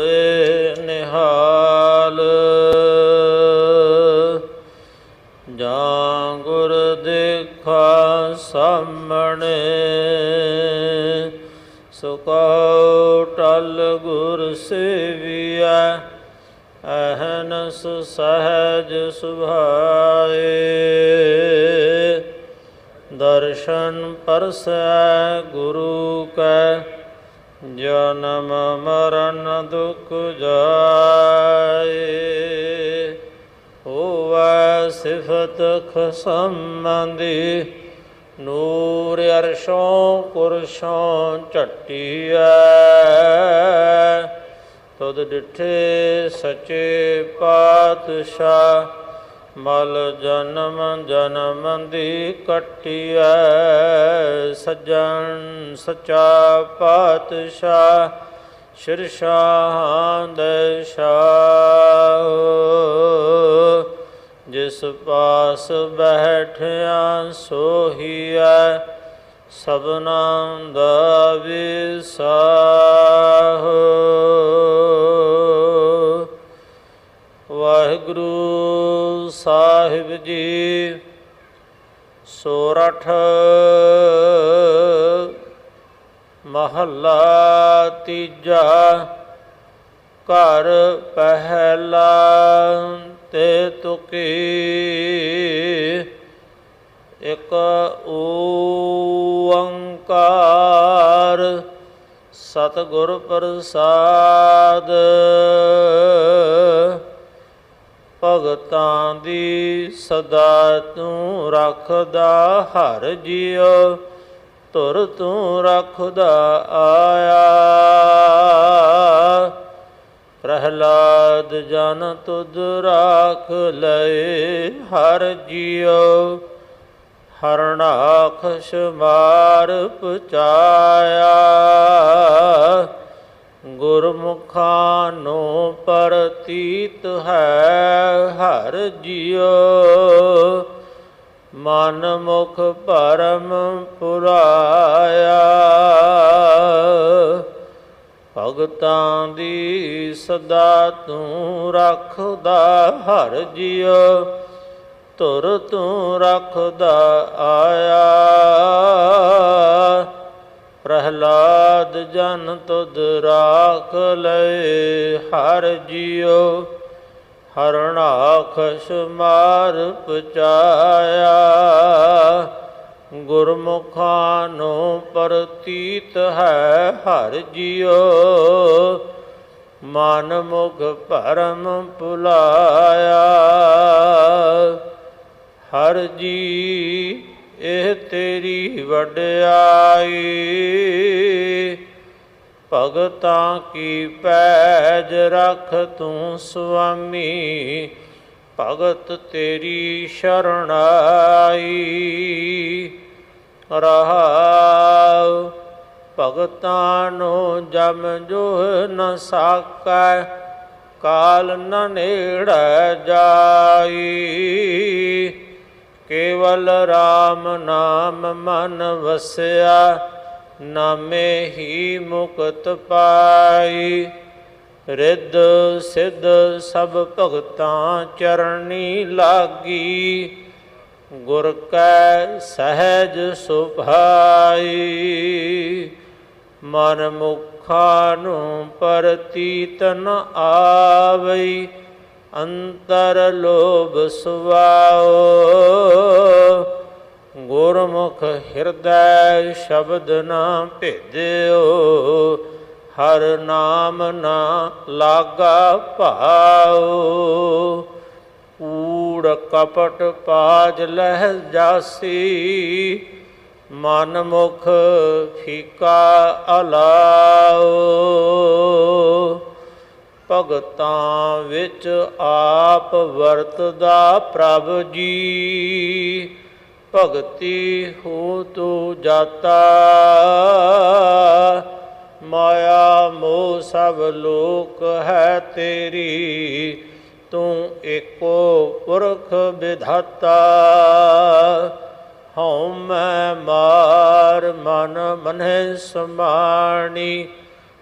ਹੋਏ ਨਿਹਾਲ। ਜਾਂ ਗੁਰ ਦੇਖਾ ਸਾਹਮਣੇ ਸੁਕਉ ਟਲ ਗੁਰ ਸੇਵੀਐ, ਅਹਨਸ ਸਹਜ ਸੁਭਾਏ। ਦਰਸ਼ਨ ਪਰਸੈ ਗੁਰੂ ਕੈ ਜਨਮ ਮਰਨ ਦੁਖ ਜਾਏ, ਹੋਵੈ ਸਿਫਤ ਖਸਮੰਦੀ ਨੂਰ ਅਰਸ਼ੋਂ ਕੁਰਸ਼ੋਂ ਝਟੀਐ। ਤੁਧ ਡਿਠੇ ਸਚੇ ਪਾਤਸ਼ਾਹ ਮਲ ਜਨਮ ਜਨਮ ਦੀ ਕਟਿਐ ਸਜਣ ਸਚਾ ਪਾਤਸ਼ਾਹ ਸ਼ਿਰਸ਼ਾਹਾਂ ਦੇ ਸ਼ਾਹ। ਜਿਸ ਪਾਸ ਬੈਠਿਆ ਸੋਹੀਐ, ਸਭਨਾ ਦਾ ਵਿਸਾਹ। ਵਾਹਿਗੁਰੂ ਸਾਹਿਬ ਜੀ ਸੋਰਠ ਮਹੱਲਾ ਤੀਜਾ ਘਰ ਪਹਿਲਾ ਤੇ ਤੁਕੀ ਇਕ ਓੰਕਾਰ ਸਤਿਗੁਰ ਪ੍ਰਸਾਦ ਭਗਤਾਂ ਦੀ ਸਦਾ ਤੂੰ ਰੱਖਦਾ ਹਰ ਜਿਉ ਤੁਰ ਤੂੰ ਰੱਖਦਾ ਆਇਆ। ਪ੍ਰਹਲਾਦ ਜਨ ਤੁਧ ਰਾਖ ਲਏ ਹਰ ਜਿਉ ਹਰਣਾਖਸ਼ ਮਾਰ ਪਚਾਇਆ ਗੁਰਮੁਖਾਂ ਨੂੰ ਪ੍ਰਤੀਤ ਹੈ, ਹਰ ਜਿਉ। ਮਨ ਮੁਖ ਪਰਮ ਪੁਰਾਇਆ। ਭਗਤਾਂ ਦੀ ਸਦਾ ਤੂੰ ਰੱਖਦਾ ਹਰ ਜਿਉ। ਤੁਰ ਤੂੰ ਰੱਖਦਾ ਆਇਆ। ਪ੍ਰਹਲਾਦ ਜਨ ਤੁਧ ਰਾਖ ਲਏ, ਹਰ ਜਿਉ ਹਰਣਾਖਸ਼ ਮਾਰ ਪਚਾਇਆ। ਗੁਰਮੁਖਾਂ ਨੂੰ ਪ੍ਰਤੀਤ ਹੈ ਹਰ ਜਿਉ, ਮਨ ਮੁਖ ਭਰਮ ਭੁਲਾਇਆ। ਹਰ ਜੀ ਇਹ ਤੇਰੀ ਵਡਿਆਈ ਭਗਤਾਂ ਕੀ ਪੈਜ ਰਖ ਤੂੰ ਸੁਆਮੀ? ਭਗਤ ਤੇਰੀ ਸ਼ਰਣਾਈ ਰਹਾਉ ਭਗਤਾਂ ਨੂੰ ਜਮ ਜੋ ਨ ਸਾਕੈ, ਕਾਲ ਨ ਨੇੜ ਜਾਈ। ਕੇਵਲ RAM ਨਾਮ ਮਨ ਵਸਿਆ, ਨਾਮੇ ਹੀ ਮੁਕਤ ਪਾਈ। ਰਿੱਧ ਸਿੱਧ ਸਭ ਭਗਤਾਂ ਚਰਣੀ ਲਾਗੀ, ਗੁਰ ਕੈ ਸਹਿਜ ਸੁਭਾਈ। ਮਨ ਮੁਖਾਂ ਨੂੰ ਪ੍ਰਤੀਤ ਨ ਆਵਈ ਅੰਤਰ ਲੋਭ ਸੁਆਓ। ਗੁਰਮੁਖ ਹਿਰਦੈ ਸ਼ਬਦ ਨਾ ਭੇਦਿਓ, ਹਰ ਨਾਮ ਨਾ ਲਾਗਾ ਭਾਉ ਊੜ ਕਪਟ ਪਾਜ ਲਹਿ ਜਾਸੀ, ਮਨ ਮੁਖ ਫੀਕਾ ਅਲਾਓ। ਭਗਤਾਂ ਵਿੱਚ ਆਪ ਵਰਤਦਾ ਪ੍ਰਭ ਜੀ। ਭਗਤੀ ਹੋ ਤੋ ਜਾਤਾ, ਮਾਇਆ ਮੋਹ ਸਭ ਲੋਕ ਹੈ ਤੇਰੀ। ਤੂੰ ਏਕੋ ਪੁਰਖ ਵਿਧਾਤਾ, ਹਉ ਮੈਂ ਮਾਰ ਮਨ ਮਨਹਿ ਸਮਾਣੀ।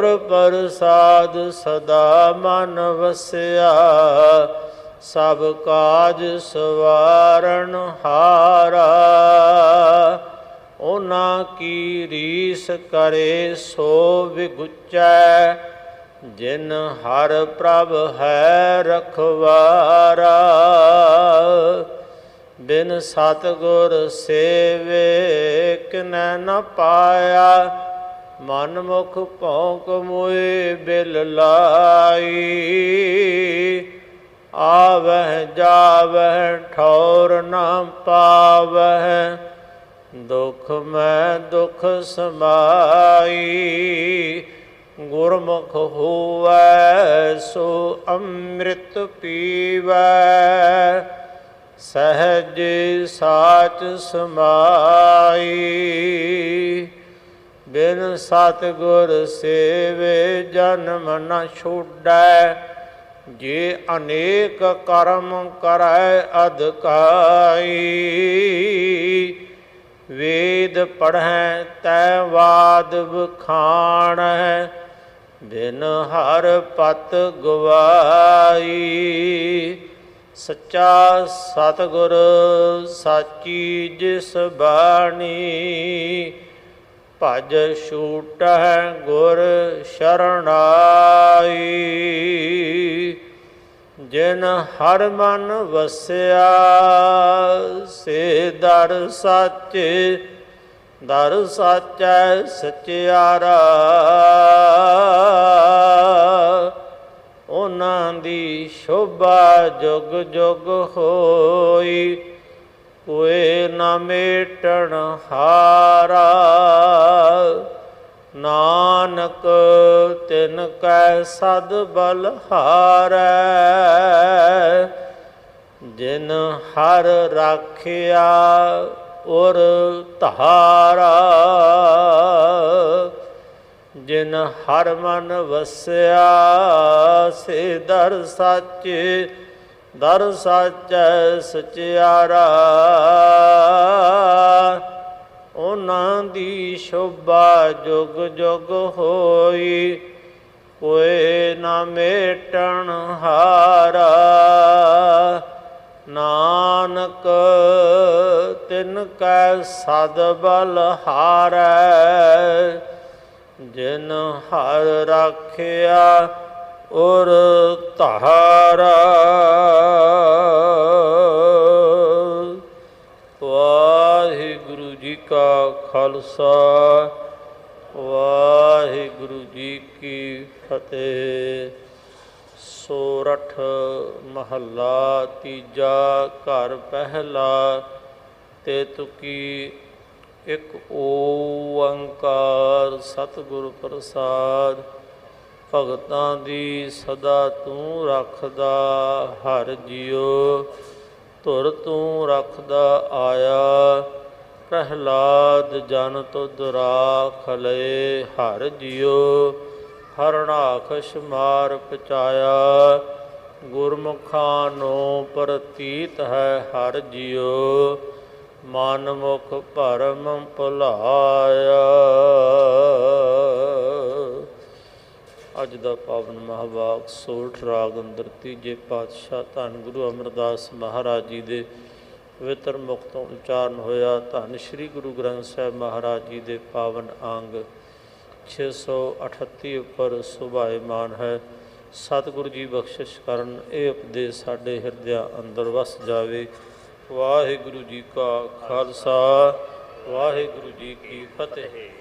ਗੁਰ ਪ੍ਰਸਾਦ ਸਦਾ ਮਨ ਵਸਿਆ, ਸਭ ਕਾਜ ਸਵਾਰਨ ਹਾਰਾ। ਉਹਨਾਂ ਕੀ ਰੀਸ ਕਰੇ ਸੋ ਵਿਗੁਚੈ, ਜਿਨ ਹਰ ਪ੍ਰਭ ਹੈ ਰਖਵਾਰਾ। ਬਿਨ ਸਤਗੁਰ ਸੇਵੇ ਕਿਨੈ ਨ ਪਾਇਆ ਮਨ ਮੁਖ ਭੌਂਕ ਮੋਏ ਬਿਲ ਲਾਈ। ਆਵਹਿ ਜਾਵਹਿ ਠੌਰ ਨ ਪਾਵਹਿ, ਦੁਖ ਮੈਂ ਦੁਖ ਸਮਾਈ। ਗੁਰਮੁਖ ਹੋਵੈ ਸੋ ਅੰਮ੍ਰਿਤ ਪੀਵੈ, ਸਹਜ ਸਾਚ ਸਮਾਈ। ਬਿਨ ਸਤਗੁਰ ਸੇਵੇ ਜਨਮ ਨ ਛੋੜੈ ਜੇ ਅਨੇਕ ਕਰਮ ਕਰੈ ਅਧਕਾਈ। ਵੇਦ ਪੜ੍ਹੈ ਤੈ ਵਾਦ ਬਖਾਣੈ ਬਿਨ ਹਰ ਪਤ ਗਵਾਈ। ਸੱਚਾ ਸਤਗੁਰ ਸਾਚੀ ਜਿਸ ਬਾਣੀ ਭਜ ਛੂਟਹਿ ਗੁਰ ਸ਼ਰਣਾਈ। ਜਿਨ ਹਰ ਮਨ ਵਸਿਆ, ਸੇ ਦਰ ਸਾਚੇ, ਦਰ ਸਾਚੈ ਸਚਿਆਰਾ। ਉਹਨਾਂ ਦੀ ਸ਼ੋਭਾ ਜੁਗ ਜੁਗ ਹੋਈ ਕੋਏ ਨਾ ਮੇਟਣ ਹਾਰਾ, ਨਾਨਕ ਤਿਨ ਕੈ ਸਦ ਬਲ ਹਾਰੈ। ਜਿਨ ਹਰ ਰਾਖਿਆ ਔਰ ਧਾਰਾ, ਜਿਨ ਹਰ ਮਨ ਵਸਿਆ, ਸੇ ਦਰ ਸਾਚੇ ਦਰ ਸਾਚੈ ਸਚਿਆਰਾ। ਉਹਨਾਂ ਦੀ ਸ਼ੋਭਾ ਜੁਗ ਜੁਗ ਹੋਈ ਕੋਏ ਨਾ ਮੇਟਣ ਹਾਰਾ। ਨਾਨਕ, ਤਿਨ ਕੈ ਸਦ ਬਲ ਹਾਰੈ। ਜਿਨ ਹਰ ਰਾਖਿਆ ਔਰ ਤਹਾਰਾ ਵਾਹਿਗੁਰੂ ਜੀ ਕਾ ਖਾਲਸਾ, ਵਾਹਿਗੁਰੂ ਜੀ ਕੀ ਫਤਿਹ। ਸੋਰਠ ਮਹੱਲਾ ਤੀਜਾ ਘਰ ਪਹਿਲਾ, ਤੇ ਤੁਕੀ ਇੱਕ ਓੰਕਾਰ ਸਤਿਗੁਰ ਪ੍ਰਸਾਦ। ਭਗਤਾਂ ਦੀ ਸਦਾ ਤੂੰ ਰੱਖਦਾ, ਹਰ ਜਿਉ ਧੁਰ ਤੂੰ ਰੱਖਦਾ ਆਇਆ। ਪ੍ਰਹਲਾਦ ਜਨ ਤੁਧ ਰਾਖ ਲਏ ਹਰ ਜਿਉ ਹਰਣਾਖਸ਼ ਮਾਰ ਪਚਾਇਆ। ਗੁਰਮੁਖਾਂ ਨੂੰ ਪ੍ਰਤੀਤ ਹੈ ਹਰ ਜਿਉ, ਮਨ ਮੁਖ ਭਰਮ ਭੁਲਾਇਆ। ਅੱਜ ਦਾ ਪਾਵਨ ਮਹਾਵਾਕ ਸੋਠ ਰਾਗ ਅੰਦਰ ਤੀਜੇ ਪਾਤਸ਼ਾਹ ਧੰਨ ਗੁਰੂ ਅਮਰਦਾਸ ਮਹਾਰਾਜ ਜੀ ਦੇ ਪਵਿੱਤਰ ਮੁਖ ਤੋਂ ਉਚਾਰਨ ਹੋਇਆ। ਧੰਨ ਸ੍ਰੀ ਗੁਰੂ ਗ੍ਰੰਥ ਸਾਹਿਬ ਮਹਾਰਾਜ ਜੀ ਦੇ ਪਾਵਨ ਅੰਗ 638 ਉੱਪਰ ਸੁਭਾਇਮਾਨ ਹੈ। ਸਤਿਗੁਰੂ ਜੀ ਬਖਸ਼ਿਸ਼ ਕਰਨ, ਇਹ ਉਪਦੇਸ਼ ਸਾਡੇ ਹਿਰਦਿਆਂ ਅੰਦਰ ਵਸ ਜਾਵੇ। ਵਾਹਿਗੁਰੂ ਜੀ ਕਾ ਖਾਲਸਾ, ਵਾਹਿਗੁਰੂ ਜੀ ਕੀ ਫਤਿਹ।